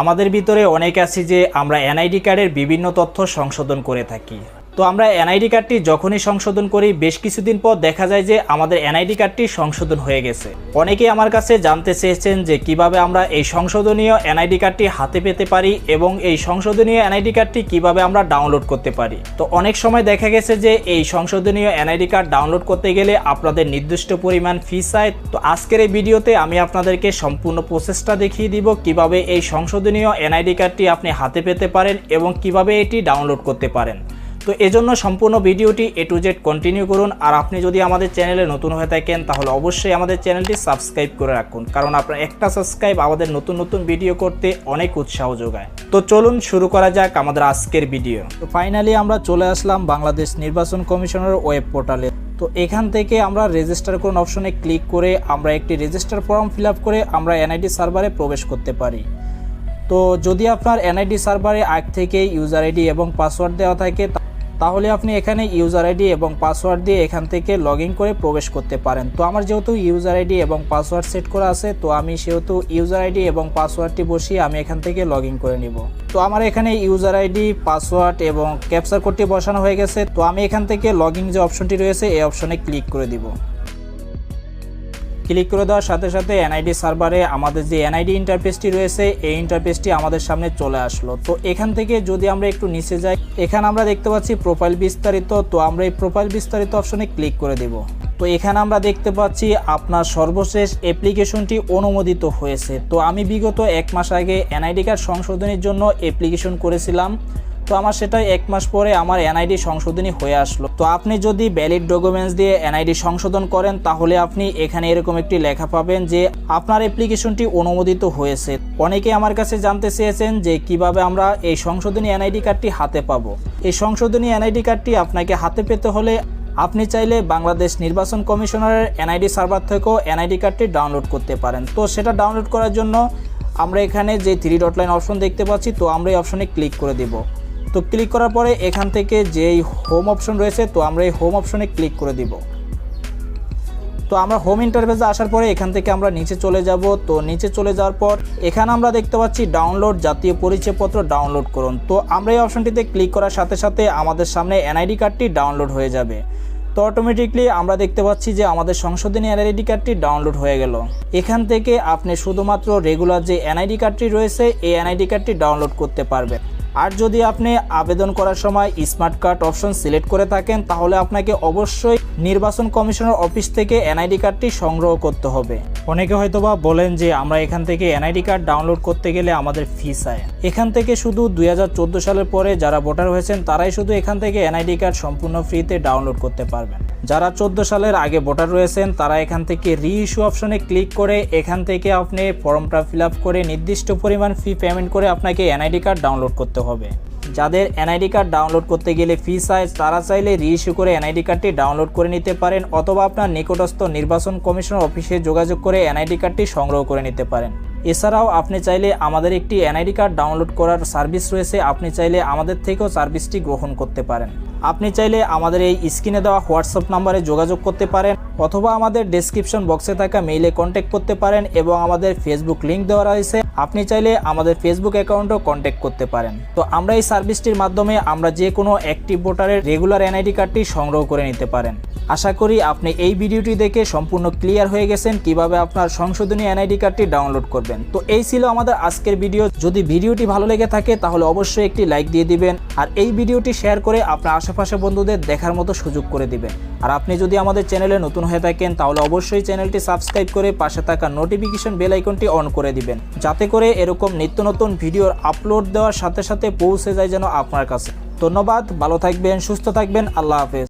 আমাদের ভিতরে অনেক আছি যে আমরা এনআইডি কার্ডের বিভিন্ন তথ্য সংশোধন করে থাকি। তো আমরা এনআইডি কার্ডটি যখনই সংশোধন করি, বেশ কিছুদিন পর দেখা যায় যে আমাদের এনআইডি কার্ডটি সংশোধন হয়ে গেছে। অনেকেই আমার কাছে জানতে চেয়েছেন যে কীভাবে আমরা এই সংশোধনীয় এনআইডি কার্ডটি হাতে পেতে পারি এবং এই সংশোধনীয় এনআইডি কার্ডটি কীভাবে আমরা ডাউনলোড করতে পারি। তো অনেক সময় দেখা গেছে যে এই সংশোধনীয় এনআইডি কার্ড ডাউনলোড করতে গেলে আপনাদের নির্দিষ্ট পরিমাণ ফি চায় তো আজকের এই ভিডিওতে আমি আপনাদেরকে সম্পূর্ণ প্রসেসটা দেখিয়ে দিব, কীভাবে এই সংশোধনীয় এনআইডি কার্ডটি আপনি হাতে পেতে পারেন এবং কীভাবে এটি ডাউনলোড করতে পারেন। তো এজন্য সম্পূর্ণ ভিডিওটি এ টু জেড কন্টিনিউ করুন। আর আপনি যদি আমাদের চ্যানেলে নতুন হয়ে থাকেন, তাহলে অবশ্যই আমাদের চ্যানেলটি সাবস্ক্রাইব করে রাখুন। কারণ আপনার একটা সাবস্ক্রাইব আমাদের নতুন নতুন ভিডিও করতে অনেক উৎসাহ যোগায়। তো চলুন শুরু করা যাক আমাদের আজকের ভিডিও। তো ফাইনালি আমরা চলে আসলাম বাংলাদেশ নির্বাচন কমিশনের ওয়েব পোর্টালে তো এখান থেকে আমরা রেজিস্টার করুন অপশনে ক্লিক করে আমরা একটি রেজিস্টার ফর্ম ফিল করে আমরা এনআইডি সার্ভারে প্রবেশ করতে পারি। তো যদি আপনার এনআইডি সার্ভারে আগ থেকে ইউজার আইডি এবং পাসওয়ার্ড দেওয়া থাকে তাহলে আপনি এখানে ইউজার আইডি এবং পাসওয়ার্ড দিয়ে এখান থেকে লগ করে প্রবেশ করতে পারেন। তো আমার যেহেতু ইউজার আইডি এবং পাসওয়ার্ড সেট করা আছে, তো আমি সেহেতু ইউজার আইডি এবং পাসওয়ার্ডটি বসিয়ে আমি এখান থেকে লগ করে নিব। তো আমার এখানে ইউজার আইডি পাসওয়ার্ড এবং ক্যাপচার কোডটি বসানো হয়ে গেছে। তো আমি এখান থেকে লগ যে অপশনটি রয়েছে, এই অপশনে ক্লিক করে দিব। ক্লিক করে দেওয়ার সাথে সাথে এনআইডি সার্ভারে আমাদের যে এনআইডি ইন্টারফেসটি রয়েছে, এই ইন্টারফেসটি আমাদের সামনে চলে আসলো। তো এখান থেকে যদি আমরা একটু নিচে যাই, এখানে আমরা দেখতে পাচ্ছি প্রোফাইল বিস্তারিত। তো আমরা এই প্রোফাইল বিস্তারিত অপশনে ক্লিক করে দেব। তো এখানে আমরা দেখতে পাচ্ছি আপনার সর্বশেষ অ্যাপ্লিকেশনটি অনুমোদিত হয়েছে। তো আমি বিগত এক মাস আগে এনআইডি কার্ড সংশোধনের জন্য অ্যাপ্লিকেশন করেছিলাম। তো আমার সেটা এক মাস পরে আমার এনআইডি সংশোধনী হয়ে আসলো। তো আপনি যদি ভ্যালিড ডকুমেন্টস দিয়ে এনআইডি সংশোধন করেন, তাহলে আপনি এখানে এরকম একটি লেখা পাবেন যে আপনার অ্যাপ্লিকেশনটি অনুমোদিত হয়েছে। অনেকে আমার কাছে জানতে চেয়েছেন যে কীভাবে আমরা এই সংশোধনী এনআইডি কার্ডটি হাতে পাবো। এই সংশোধনী এনআইডি কার্ডটি আপনাকে হাতে পেতে হলে আপনি চাইলে বাংলাদেশ নির্বাচন কমিশনারের এনআইডি সার্ভার থেকেও এনআইডি কার্ডটি ডাউনলোড করতে পারেন। তো সেটা ডাউনলোড করার জন্য আমরা এখানে যে থ্রি ডট লাইন অপশন দেখতে পাচ্ছি, তো আমরা এই অপশনে ক্লিক করে দিব। তো ক্লিক করার পরে এখান থেকে যেই হোম অপশন রয়েছে, তো আমরা এই হোম অপশনে ক্লিক করে দিব। তো আমরা হোম ইন্টারফেসে আসার পরে এখান থেকে আমরা নিচে চলে যাব। তো নিচে চলে যাওয়ার পর এখানে আমরা দেখতে পাচ্ছি ডাউনলোড জাতীয় পরিচয়পত্র ডাউনলোড করুন। তো আমরা এই অপশনটিতে ক্লিক করার সাথে সাথে আমাদের সামনে এনআইডি কার্ডটি ডাউনলোড হয়ে যাবে। তো অটোমেটিকলি আমরা দেখতে পাচ্ছি যে আমাদের সংশোধনী এনআইডি কার্ডটি ডাউনলোড হয়ে গেল। এখান থেকে আপনি শুধুমাত্র রেগুলার যে এনআইডি কার্ডটি রয়েছে, এই এনআইডি কার্ডটি ডাউনলোড করতে পারবেন। আর যদি আপনি আবেদন করার সময় স্মার্ট কার্ড অপশন সিলেক্ট করে থাকেন, তাহলে আপনাকে অবশ্যই নির্বাচন কমিশনের অফিস থেকে এনআইডি কার্ডটি সংগ্রহ করতে হবে। অনেকে হয়তোবা বলেন যে আমরা এখান থেকে এনআইডি কার্ড ডাউনলোড করতে গেলে আমাদের ফি চায় এখান থেকে শুধু দুই হাজার চোদ্দ সালের পরে যারা ভোটার হয়েছেন, তারাই শুধু এখান থেকে এনআইডি কার্ড সম্পূর্ণ ফ্রিতে ডাউনলোড করতে পারবেন। যারা চোদ্দ সালের আগে ভোটার রয়েছেন, তারা এখান থেকে রি ইস্যু অপশনে ক্লিক করে এখান থেকে আপনি ফর্মটা ফিল করে নির্দিষ্ট পরিমাণ ফি পেমেন্ট করে আপনাকে এনআইডি কার্ড ডাউনলোড করতে হবে। যাদের এনআইডি কার্ড ডাউনলোড করতে গেলে ফি চায় তারা চাইলে রিইস্যু করে এনআইডি কার্ডটি ডাউনলোড করে নিতে পারেন, অথবা আপনার নিকটস্থ নির্বাচন কমিশনার অফিসে যোগাযোগ করে এনআইডি কার্ডটি সংগ্রহ করে নিতে পারেন। এছাড়াও আপনি চাইলে আমাদের একটি এনআইডি কার্ড ডাউনলোড করার সার্ভিস রয়েছে, আপনি চাইলে আমাদের থেকেও সার্ভিসটি গ্রহণ করতে পারেন। আপনি চাইলে আমাদের এই স্ক্রিনে দেওয়া হোয়াটসঅ্যাপ নাম্বারে যোগাযোগ করতে পারেন অথবা আমাদের ডেসক্রিপশন বক্সে থাকা মেইলে কন্ট্যাক্ট করতে পারেন এবং আমাদের ফেসবুক লিঙ্ক দেওয়া রয়েছে, আপনি চাইলে আমাদের ফেসবুক অ্যাকাউন্টও কন্ট্যাক্ট করতে পারেন। তো আমরা এই সার্ভিসটির মাধ্যমে আমরা যে কোনো অ্যাক্টিভ ভোটারের রেগুলার এনআইডি কার্ডটি সংগ্রহ করে নিতে পারেন। আশা করি আপনি এই ভিডিওটি দেখে সম্পূর্ণ ক্লিয়ার হয়ে গেছেন কীভাবে আপনার সংশোধনী এনআইডি কার্ডটি ডাউনলোড করবেন। তো এই ছিল আমাদের আজকের ভিডিও। যদি ভিডিওটি ভালো লেগে থাকে তাহলে অবশ্যই একটি লাইক দিয়ে দিবেন আর এই ভিডিওটি শেয়ার করে আপনার আশেপাশে বন্ধুদের দেখার মতো সুযোগ করে দিবেন। আর আপনি যদি আমাদের চ্যানেলে নতুন হয়ে থাকেন তাহলে অবশ্যই চ্যানেলটি সাবস্ক্রাইব করে পাশে থাকা নোটিফিকেশন বেল আইকনটি অন করে দিবেন। যাতে করে এরকম নিত্য নতুন ভিডিওর আপলোড দেওয়ার সাথে সাথে পৌঁছে যায় যেন আপনার কাছে। ধন্যবাদ, ভালো থাকবেন, সুস্থ থাকবেন, আল্লাহ হাফেজ।